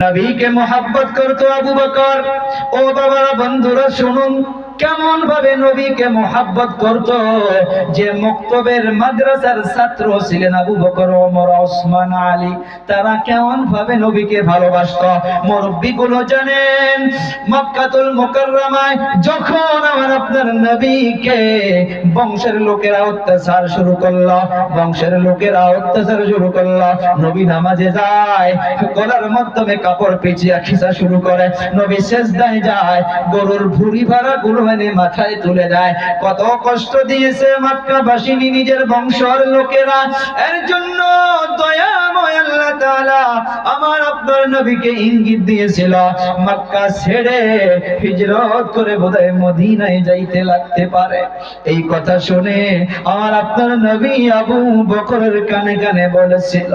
নবীকে মোহাব্বত করতো আবু বকর। ও বাবারা বন্ধুরা শুনুন। কেমন ভাবে নবীকে মোহাব্বত করত? যে মক্তবের মাদ্রাসার ছাত্র ছিলেন আবু বকর, ওমর, ওসমান, আলী। তারা কেমন ভাবে নবীকে ভালোবাসত? মুরব্বী গুলো জানেন, মক্কাতুল মুকাররমায় যখন আমার আপনার নবীকে বংশের লোকেরা অত্যাচার শুরু করল, বংশের লোকেরা অত্যাচার শুরু করল, নবী নামাজে যায়, গলার মাধ্যমে কাপড় পেঁচিয়া খিসা শুরু করে, নবী সেজদায় যায়, গরুর ভুড়ি ভাড়া গুলো এনে মাথায় তুলে দেয়। কত কষ্ট দিয়েছে মক্কাবাসিনী নিজের বংশের লোকেরা। এর জন্য আমার আপনার নবীকে ইঙ্গিত দিয়েছিল, মক্কা ছেড়ে হিজরত করে বোধহয় মদিনায় যাইতে লাগতে পারে। এই কথা শুনে আমার আপনার নবী আবু বকরের কানে কানে বলেছিল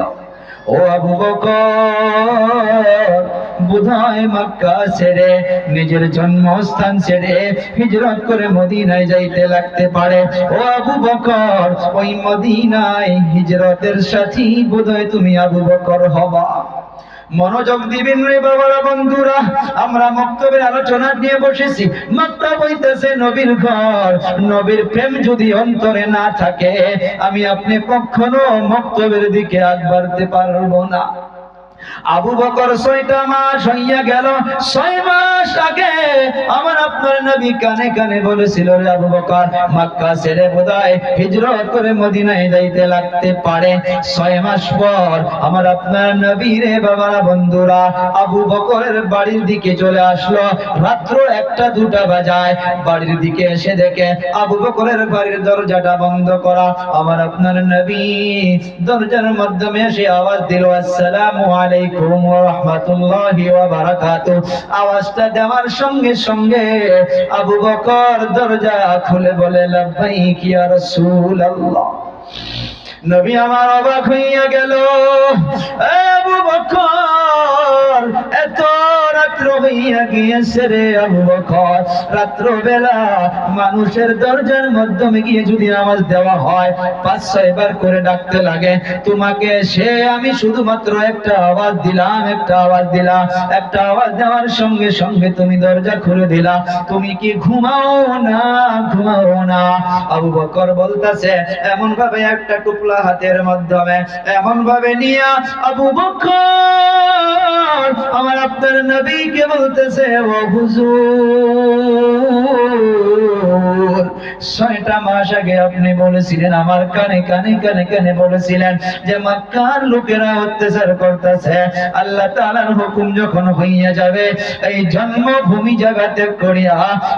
ও আবু বকর, বুধায় মক্কা ছেড়ে, নিজের জন্মস্থান ছেড়ে হিজরত করে মদিনায় যাইতে লাগতে পারে। ও আবু বকর, ওই মদিনায় হিজরতের সাথী বোধহয় তুমি আবু বকর হবা। মনোযোগ দিবেন রে বাবারা বন্ধুরা। আমরা মক্তবের আলোচনা নিয়ে বসেছি। মাত্রা বইতেছে নবীর ঘর। নবীর প্রেম যদি অন্তরে না থাকে, আমি আপনি কখনো মক্তবের দিকে আগ বাড়তে পারব না। আবু বকর ছয়টা মাস হইয়া গেল। ছয় মাস আগে আমার আপনার নবী কানে কানে বলেছিল, রে আবু বকর, মক্কা ছেড়ে বোধহয় হিজরত করে মদিনায় যাইতে লাগতে পারে। ছয় মাস পর আমার আপনার নবী রে বাবারা বন্ধুরা, আবু বকরের বাড়ির দিকে চলে আসলো। রাত্র একটা দুটা বাজায় বাড়ির দিকে এসে দেখে আবু বকরের বাড়ির দরজাটা বন্ধ করা। আমার আপনার নবী দরজার মাধ্যমে এসে আওয়াজ দিল, আসসালামু আলাইকুম। ওয়া রাহমাতুল্লাহি ওয়া বারাকাতু আওয়াজটা দেওয়ার সঙ্গে সঙ্গে আবু বকর দরজা খুলে বলে, লাব্বাইক ইয়া রাসূলুল্লাহ। নবী আমার অবাক হইয়া গেল আবু বকর হইয়া গিয়েছে রে আবু বকর। রাত্র বেলা মানুষের দরজার মাধ্যমে গিয়ে যদি আওয়াজ দেওয়া হয়, পাঁচ, ছয় বার করে ডাকতে লাগে। তোমাকে সে আমি শুধুমাত্র একটা আওয়াজ দিলাম, একটা আওয়াজ দিলাম। একটা আওয়াজ দেওয়ার সঙ্গে সঙ্গে তুমি দরজা খুলে দিলা। তুমি কি ঘুমাও না ঘুমাও না? আবু বকর বলতাছে এমন ভাবে একটা টুকলা হাতের মাধ্যমে এমন ভাবে নিয়া আবু বকর, আমার আপনার নবীকে বলতেছে, ও হুজুর, ছয়টা মাস আগে আপনি বলেছিলেন, আমার কানে কানে কানে কানে বলেছিলেন যে মক্কার লোকেরা অত্যাচার করতেছে। আল্লাহ তাআলার হুকুম যখন হইয়া যাবে, এই জন্মভূমি জায়গা ত্যাগ করিয়া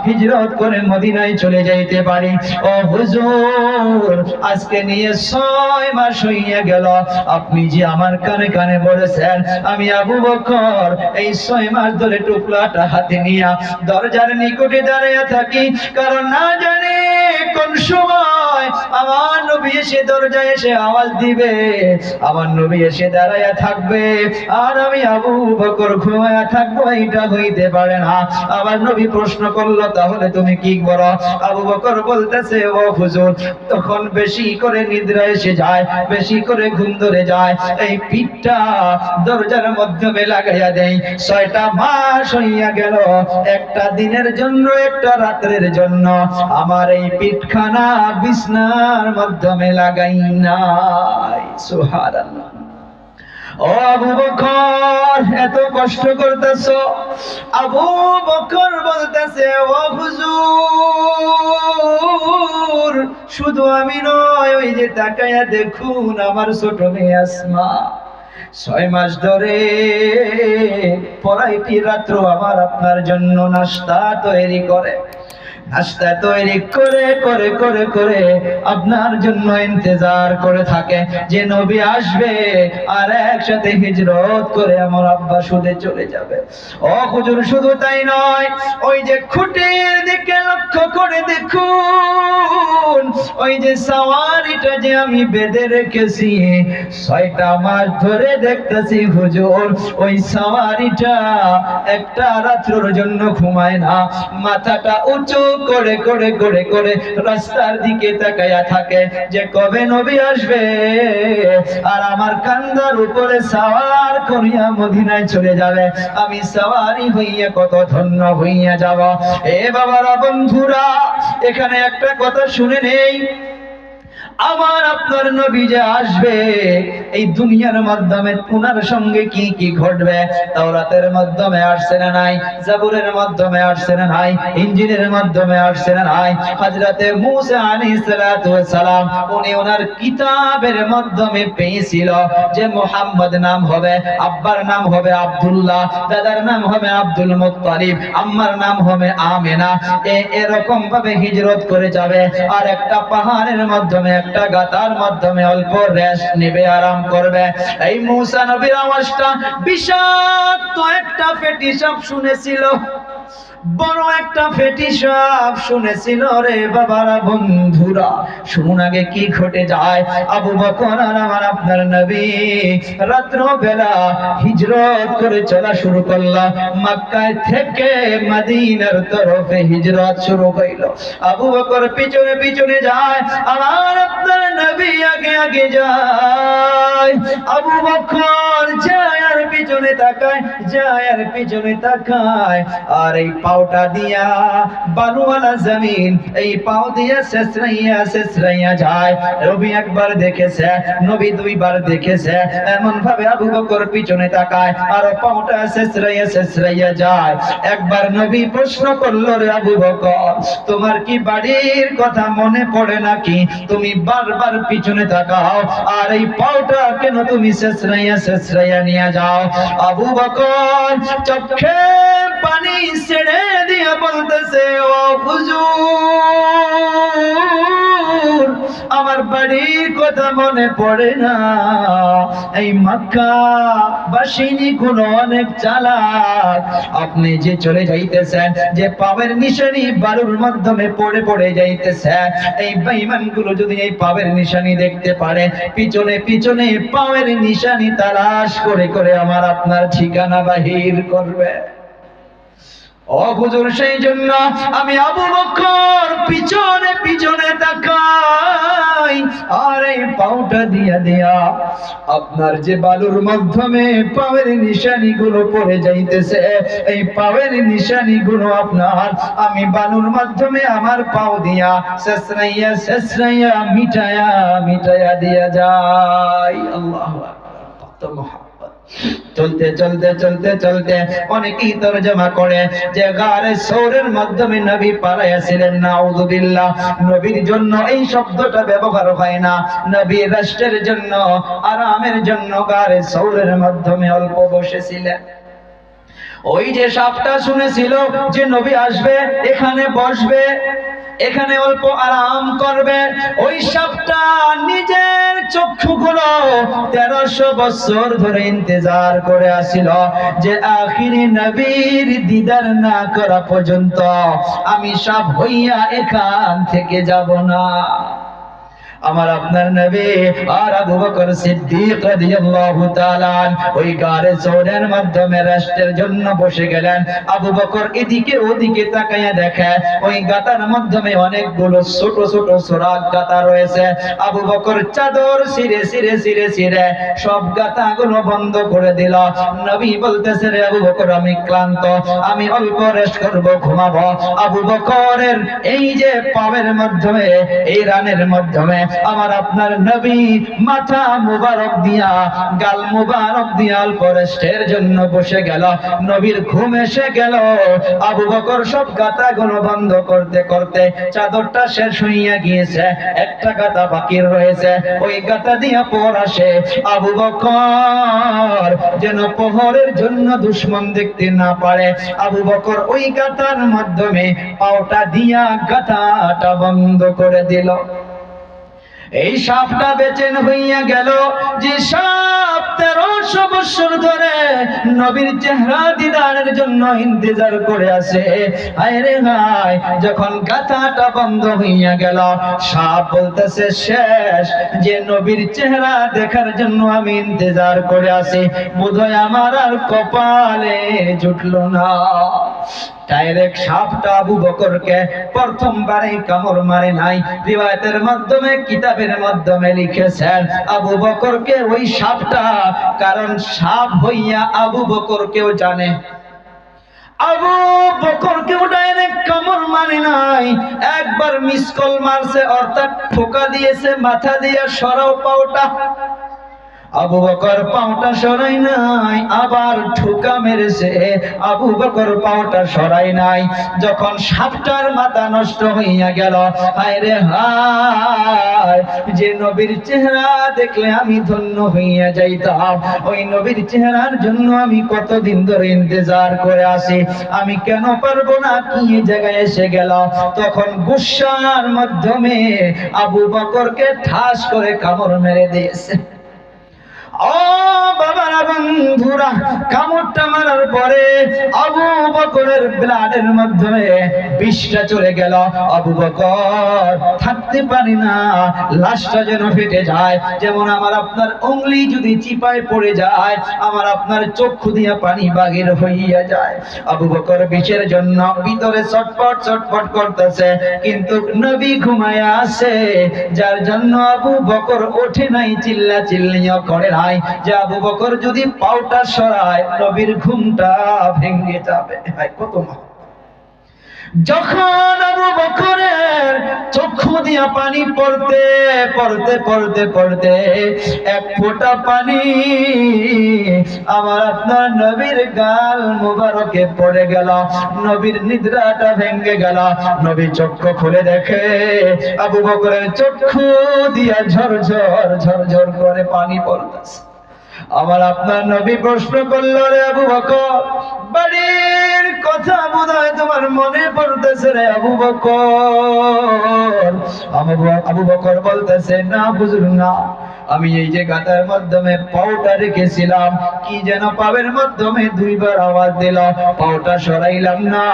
হিজরত করে মদিনায় চলে যাইতে পারি। ও হুজুর, আজকে নিয়ে ছয় মাস হইয়া গেল। আপনি যে আমার কানে কানে বলেছেন, আমি আবু বকর, এই ছয় মাস ধরে টুকলাটা হাতে নিয়া দরজার নিকটে দাঁড়িয়ে থাকি কারণ না জানে কোন সময় আমার নবী এসে দরজায় এসে আওয়াজ দিবে, আমার নবী এসে দাঁড়াইয়া থাকবে, আর আমি আবু বকর থাকব এটা হইতে পারে না। আবার নবী প্রশ্ন করল, তাহলে তুমি কি করো? আবু বকর বলতেছে, ও হুজুর, তখন বেশি করে নিদ্রা এসে যায়, বেশি করে ঘুম ধরে যায়, এই পিঠটা দরজার মাধ্যমে লাগাইয়া দেই। ছয়টা মাস হইয়া গেল, একটা দিনের জন্য, একটা রাত্রের জন্য। আমার এই পিঠখানা বিছনার মাধ্যমে লাগাই নাই। সুবহানাল্লাহ। ও আবু বকর, এত কষ্ট করতেছো? আবু বকর বলতেছে, ও হুজুর, শুধু আমি নয়, ওই যে তাকায়া দেখুন আমার ছোট মেয়ে আসমা। ছয় মাস ধরে পড়াইটি রাত্র আমার আপনার জন্য নাস্তা তৈরি করে। নাস্তা তৈরি করে করে করে করে আপনার জন্য ইন্তজার করে থাকে। যে নবী আসবে আর একসাথে হিজরত করে আমার আব্বা সুদে চলে যাবে। ও হুজুর, শুধু তাই নয়, ওই যে খুঁটির দিকে লক্ষ্য করে দেখুন ওই যে সাওয়ারিটা যে আমি বেঁধে রেখেছি, ছয়টা মাস ধরে দেখতেছি হুজুর, ওই সাওয়ারিটা একটা রাত্রের জন্য ঘুমায় না। মাথাটা উঁচু করে করে করে করে রাস্তার দিকে তাকায়া থাকে, যে কবে নবী আসবে? আর আমার কান্দার উপরে সাওয়ার করিয়া মদিনায় চলে যাবে। আমি সাওয়ারি হইয়া কত ধন্য হইয়া যাব। এ বাবারা বন্ধুরা, এখানে একটা কথা শুনে নেই। আমার আপনার নবী যে আসবে, এই দুনিয়ার মাধ্যমে উনার সঙ্গে কি কি ঘটবে? তাওরাতের মাধ্যমে আসছে না নাই? জাবুরের মাধ্যমে আসছে না নাই? ইঞ্জিনের মাধ্যমে আসছে না নাই? হযরতে মূসা আলাইহিস সালাম, উনি ওনার কিতাবের মাধ্যমে পেয়েছিল যে মোহাম্মদ নাম হবে, আব্বার নাম হবে আব্দুল্লাহ, দাদার নাম হবে আব্দুল মুত্তালিব, আম্মার নাম হবে আমেনা। এরকম ভাবে হিজরত করে যাবে, আর একটা পাহাড়ের মাধ্যমে একটা গাতার মাধ্যমে অল্প রেস্ট নেবে, আরাম করবে। এই মৌসা নবীর আওয়াজটা বিষাক্ত একটা পেটি সাপ শুনেছিল। বড় একটা ফেটি সাপ শুনেছিল রে বাবারা বন্ধুরা। শুনুন আগে কি ঘটে যায়। আবু বকর আর আমার আপনার নবী রাত্র বেলা হিজরত করে চলা শুরু করলাম মক্কায় থেকে মদিনার তরফে হিজরত শুরু হইল। আবু বকর পিছনে পিছনে যায়, আমার আপনার নবী আগে আগে যায়। আবু বকর যায় পিছনে তাকায়, যায় পিছনে তাকায়। আর এই পাওটা দিয়া বালুওয়ালা জমিন, এই পাও দিয়া শেষরাইয়া শেষরাইয়া যায়। রবি একবার দেখেছে, নবী দুইবার দেখেছে এমন ভাবে আবু বকর পিছনে তাকায়, আর পাওটা শেষরাইয়া শেষরাইয়া যায়। একবার নবী প্রশ্ন করল, রে আবু বকর, তোমার কি বাড়ির কথা মনে পড়ে নাকি? তুমি বারবার পিছনে তাকাও, আর এই পাওটা কেন তুমি শেষরাইয়া শেষরাইয়া নিয়ে যাও? আবু বকর চোখে পানি ছেড়ে দিয়া বলতেছে ও হুজুর আমার বাড়ির কথা মনে পড়ে না। এই মক্কা বাসিনী কোন অনেক চালাক। আপনি যে চলে যাইতেছেন, যে পাবের নিশানি বালুর মাধ্যমে পড়ে পড়ে যাইতেছে এই বেঈমানগুলো যদি এই পাবের নিশানি দেখতে পারে, পিছনে পিছনে পাওয়ের নিশানি তালাশ করে করে আমার আপনার ঠিকানা বাহির করবে। ও হুজুর সেই জন্য আমি আবু বকর পিছনে পিছনে তাকাই। আর এই পাউটা দিয়া দিয়া আপনার যে বালুর মাধ্যমে পাওয়ের নিশানি গুলো পড়ে যাইতেছে, এই পাওয়ের নিশানি গুলো আপনার, আমি বালুর মাধ্যমে আমার পাও দিয়া শেষরাইয়া শেষরাইয়া মিটায়া মিটায়া দিয়া যাই। আল্লাহ মহাব্বত। চলতে চলতে চলতে চলতে অনেকেই তরজমা করে। যে গারে সৌরের মাধ্যমে নবী পালাইয়াছিলেন নাউযুবিল্লাহ নবীর জন্য এই শব্দটা ব্যবহার হয় না। নবী রাষ্ট্রের জন্য, আরামের জন্য গারে সৌরের মাধ্যমে অল্প বসেছিলেন। ওই যে সাপটা শুনেছিল যে নবী আসবে, এখানে বসবে, এখানে অল্প আরাম করবে, ওই সাপটা নিজের চক্ষুগুলো তেরোশো বছর ধরে ইন্তজার করে আসিল যে আখিরি নবীর দিদার না করা পর্যন্ত আমি সব হইয়া এখান থেকে যাব না। আমার আপনার নবী আর আবু বকর সিদ্দিক রাদিয়াল্লাহু তাআলা ওই গারে সৌরের মাধ্যমে রাষ্ট্রের জন্য বসে গেলেন। আবু বকর এদিকে ওদিকে তাকায়া দেখে ওই গাতার মাধ্যমে অনেকগুলো ছোট ছোট সোরাগ গাতা রয়েছে। আবু বকর চাদর সিরে সিরে সিরে সিরে সব গাতাগুলো বন্ধ করে দিল। নবী বলতেছে, রে আবু বকর, আমি ক্লান্ত, আমি অল্প রেস্ট করব, ঘুমাবো। আবু বকরের এই যে পাওয়ের মাধ্যমে, এই রানের মাধ্যমে আমার আপনার নবী মাথা মুবারক দিয়া, গাল মুবারক দিয়া অল্প রেস্টের জন্য বসে গেল। নবীর ঘুম এসে গেল। আবু বকর সব গাতাগুলো বন্ধ করতে করতে চাদরটা শেষ হইয়া গিয়েছে। একটা গাতা বাকি রয়েছে। ওই গাতা দিয়া পর আসে আবু বকর। যেন পোহরের জন্য দুশ্মন দেখতে না পারে। আবু বকর ওই গাতার মাধ্যমে পাওটা দিয়া গাতাটা বন্ধ করে দিল। এই সাপটা বেচেন হইয়া গেল। যে সাপ তেরোশো বছর ধরে নবীর চেহারা দিদারের জন্য ইন্তজার করে আছে। হায় রে হায়, যখন গাথাটা বন্ধ হইয়া গেল, সাপ বলতেছে, শেষ, যে নবীর চেহারা দেখার জন্য আমি ইন্তজার করে আছি। বোধহয় আমার আর কপালে জুটলো না। ডাইরেক্ট সাপটা আবু বকরকে প্রথমবারে কামড় মারে নাই। রিওয়ায়াতের মাধ্যমে, কিতাবের মাধ্যমে লিখেছেন, আবু বকরকে ওই সাপটা, কারণ সাপ হইয়া আবু বকরকেও জানে। আবু বকর কেউ ডাইরেক্ট কামড় মারে নাই। একবার মিস কল মারছে, অর্থাৎ ঠোকা দিয়েছে, মাথা দিয়ে সরাও পাওটা। আবু বকর পাওটা সরাই নাই, আবার ঠোকা মেরেছে। আবু বকর পাওটা সরাই নাই, যখন সাপটার মাথা নষ্ট হইয়া গেল, হায় রে হায়, যে নবীর চেহারা দেখলে আমি ধন্য হইয়া যাইতাম। ওই নবীর চেহারার জন্য আমি কতদিন ধরে ইন্তজার করে আসি আমি কেন পারব না কি জায়গায় এসে গেল। তখন গুসার মাধ্যমে আবু বকরকে ঠাস করে কামড় মেরে দিয়েছে। ও বাবারা বন্ধুরা, কামড়টা মারার পরে আবু বকরের ব্লাডের মাধ্যমে বিষটা চলে গেল। আবু বকর থাকতে পারি না। লাশটা যেন ফেটে যায়। যেমন আমার আপনার উংলি যদি চিপায় পড়ে যায়, আমার আপনার চক্ষু দিয়া পানি বাগের হইয়া যায়। আবু বকর বিষের জন্য ভিতরে চটপট চটপট করতেছে। কিন্তু নবী ঘুমায়া আছে। যার জন্য আবু বকর ওঠে নাই, চিল্লা চিল্লিও করে নাই। যে আবু বকর যদি পাউটা সরায়, নবীর ঘুমটা ভেঙে যাবে। কত মা যখন আবু বকরের চক্ষু দিয়া পানি পড়তে পড়তে পড়তে পড়তে এক ফোঁটা পানি আমার আপনার নবীর গাল মুবারকে পড়ে গেল, নবীর নিদ্রাটা ভেঙে গেল। নবী চক্ষু খুলে দেখে আবু বকরের চক্ষু দিয়া ঝরঝর ঝরঝর করে পানি পড়তেছে। আমার আপনার নবী প্রশ্ন করল রে আবু বকর, বাড়ির কথা বোধহয় তোমার মনে পড়তেছে রে আবু বকর। আবু বকর বলতেছে, না বুঝুন না। আমি এই যে গাতার মাধ্যমে পাউটা রেখেছিলাম, কি যেন পাবের মাধ্যমে দুইবার আওয়াজ দিল। পাউটা সরাইলাম না,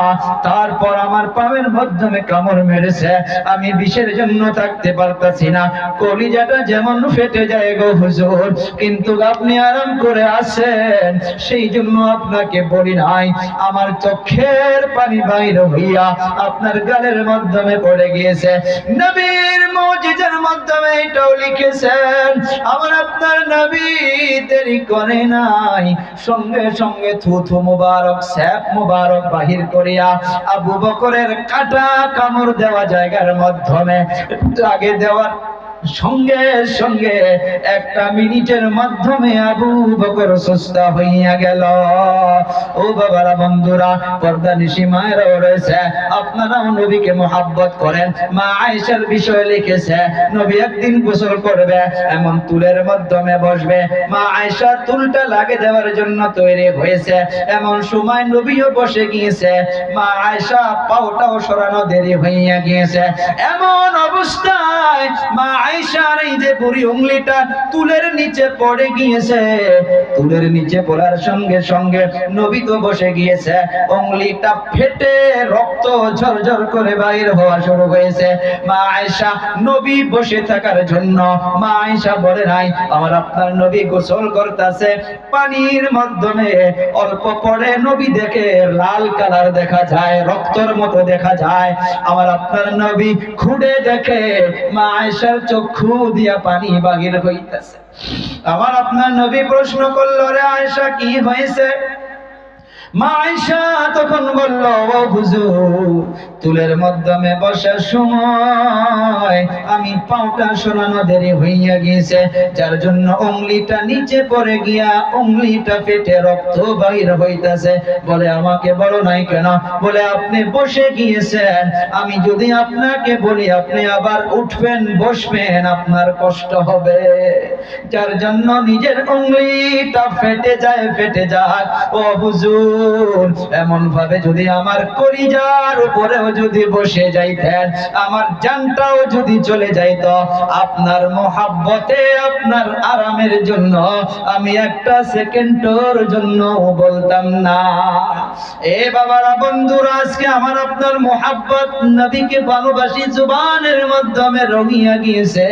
তারপর আমার পাবের মাধ্যমে কামড় মেরেছে। আমি বিষের জন্য থাকতে পারতাছি না, কলিজাটা যেমন ফেটে যায় গো হুজুর, কিন্তু আপনি আরাম করে আসেন সেই জন্য আপনাকে বলি নাই, আমার চোখের পানি বাইর হইয়া আপনার গালের মাধ্যমে পড়ে গিয়েছে। নবীর মজিদের মাধ্যমে এটাও লিখেছেন আমার আপনার নবী দেরি করে নাই। সঙ্গে সঙ্গে থুথু মুবারক, স্যাপ মুবারক বাহির করিয়া আবু বকরের কাটা কামড় দেওয়া জায়গার মাধ্যমে আগে দেওয়ার সঙ্গে সঙ্গে একটা মিনিটের মাধ্যমে আবু বকর সুস্থ হইয়া গেল। ও বাবারা, বন্ধুরা, পর্দা নিশি মায়েরাও রয়েছে। আপনারাও নবীকে মোহাব্বত করেন। মা আয়েশার বিষয়ে লিখেছে, নবী একদিন গোসল করবে, এমন তুলের মাধ্যমে বসবে। মা আয়েশা তুলটা লাগে দেওয়ার জন্য তৈরি হয়েছে। এমন সময় নবীও বসে গিয়েছে। মা আয়েশা পাওটাও সরানো দেরি হইয়া গিয়েছে। এমন অবস্থায় মা এই যে তুলের নিচে পড়ে গিয়েছে। তুলের নিচে পড়ার সঙ্গে সঙ্গে নবী তো বসে গিয়েছে। ফেটে রক্ত ঝরঝর করে বাইর হওয়া শুরু হয়েছে। মা নবী বসে থাকার জন্য, মা বলে, নাই, আমার আপনার নবী গোসল করতেছে। পানির মাধ্যমে অল্প পরে নবী দেখে লাল কালার দেখা যায়, রক্তর মতো দেখা যায়। আমার আপনার নবী খুঁড়ে দেখে মা আয়েশার চক্ষু দিয়া পানি বাগির হইতেছে। আবার আপনার নবী প্রশ্ন করল রে আয়সা কি হয়েছে? তখন বলল তুলের মাধ্যমে বসার সময় আমি পাউটা সরানো দেরি হইয়া গিয়েছে, যার জন্য অঙ্গলিটা নিচে পড়ে গিয়া অঙ্গলিটা ফেটে রক্ত বাইর হইতাছে। বলে, আমাকে বলো নাই কেন? বলে, আপনি বসে গিয়েছেন, আমি যদি আপনাকে বলি, আপনি আবার উঠবেন, বসবেন, আপনার কষ্ট হবে। যার জন্য নিজের অঙ্গলিটা ফেটে যায় ফেটে যায়। ও হুজুর এমন ভাবে যদি আমার কলিজার উপরেও যদি বসে যাইতেন, আমার জানটাও যদি চলে যাইত, আপনার মোহাব্বতে, আপনার আরামের জন্য আমি একটা সেকেন্ডের জন্য বলতাম না। এ বাবারা, বন্ধুরা, আজকে আমার আপনার মোহাব্বত নবীকে ভালোবাসি, জুবানের মাধ্যমে রঙিয়া গিয়েছে।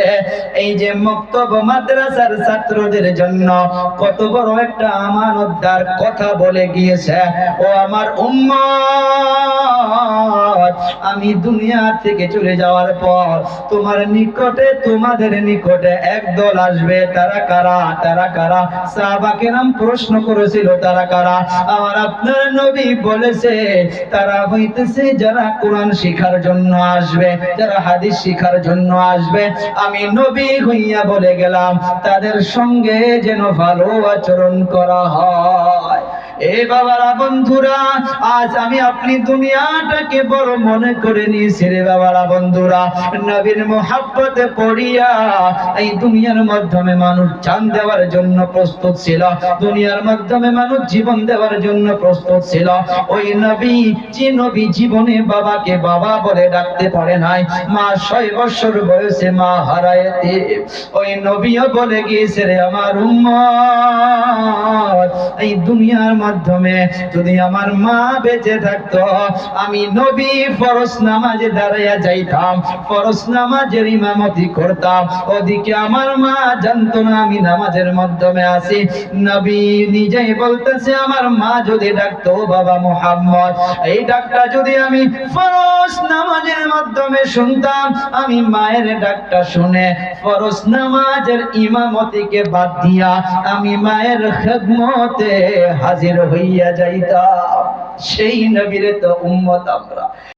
এই যে মক্তব মাদ্রাসার ছাত্রদের জন্য কত বড় একটা আমানতদার কথা বলে গিয়েছে। ও আমার উম্মত। আমি দুনিয়া থেকে চলে যাওয়ার পর তোমার নিকটে, তোমাদের নিকটে একদল আসবে। তারা কারা? তারা কারা? সাহাবাকে নাম প্রশ্ন করেছিল, তারা কারা? আমার আপনার নবী বলেছে, তারা হইতেছে যারা কোরআন শিখার জন্য আসবে, যারা হাদিস শিখার জন্য আসবে। আমি নবী হইয়া বলে গেলাম, তাদের সঙ্গে যেন ভালো আচরণ করা হয়। এ বাবারা বন্ধুরা, আজ আমি আপনি দুনিয়াটাকে বড় মনে করে নিয়েছি রে বাবারা বন্ধুরা, নবীর মোহাব্বতে পড়িয়া এই দুনিয়ার মাধ্যমে মানুষ জান দেওয়ার জন্য প্রস্তুত ছিল, দুনিয়ার মাধ্যমে মানুষ জীবন দেওয়ার জন্য প্রস্তুত ছিল। ওই নবী, যে নবী জীবনে বাবাকে বাবা বলে ডাকতে পারে নাই, মা ছয় বছর বয়সে মা হারায়েতে। ওই নবীও বলে গিয়েছে রে, আমার উম্মত, এই দুনিয়ার মাধ্যমে যদি আমার মা বেঁচে থাকতো, আমি নবী ফরজ নামাজে দাঁড়াইয়া যাইতাম, ফরজ নামাজের ইমামতি করতাম। ওদিকে আমার মা জানতো না আমি নামাজের মাধ্যমে আছি। নবী নিজেই বলতেছে, আমার মা যদি ডাকতো বাবা মোহাম্মদ। এই ডাকটা যদি আমি ফরজ নামাজের মাধ্যমে শুনতাম, আমি মায়ের ডাকটা শুনে ফরজ নামাজের ইমামতিকে বাদ দিয়া আমি মায়ের খেদমতে হাজির হইয়া যাইতাম। সেই নবীরে তো উম্মত আমরা।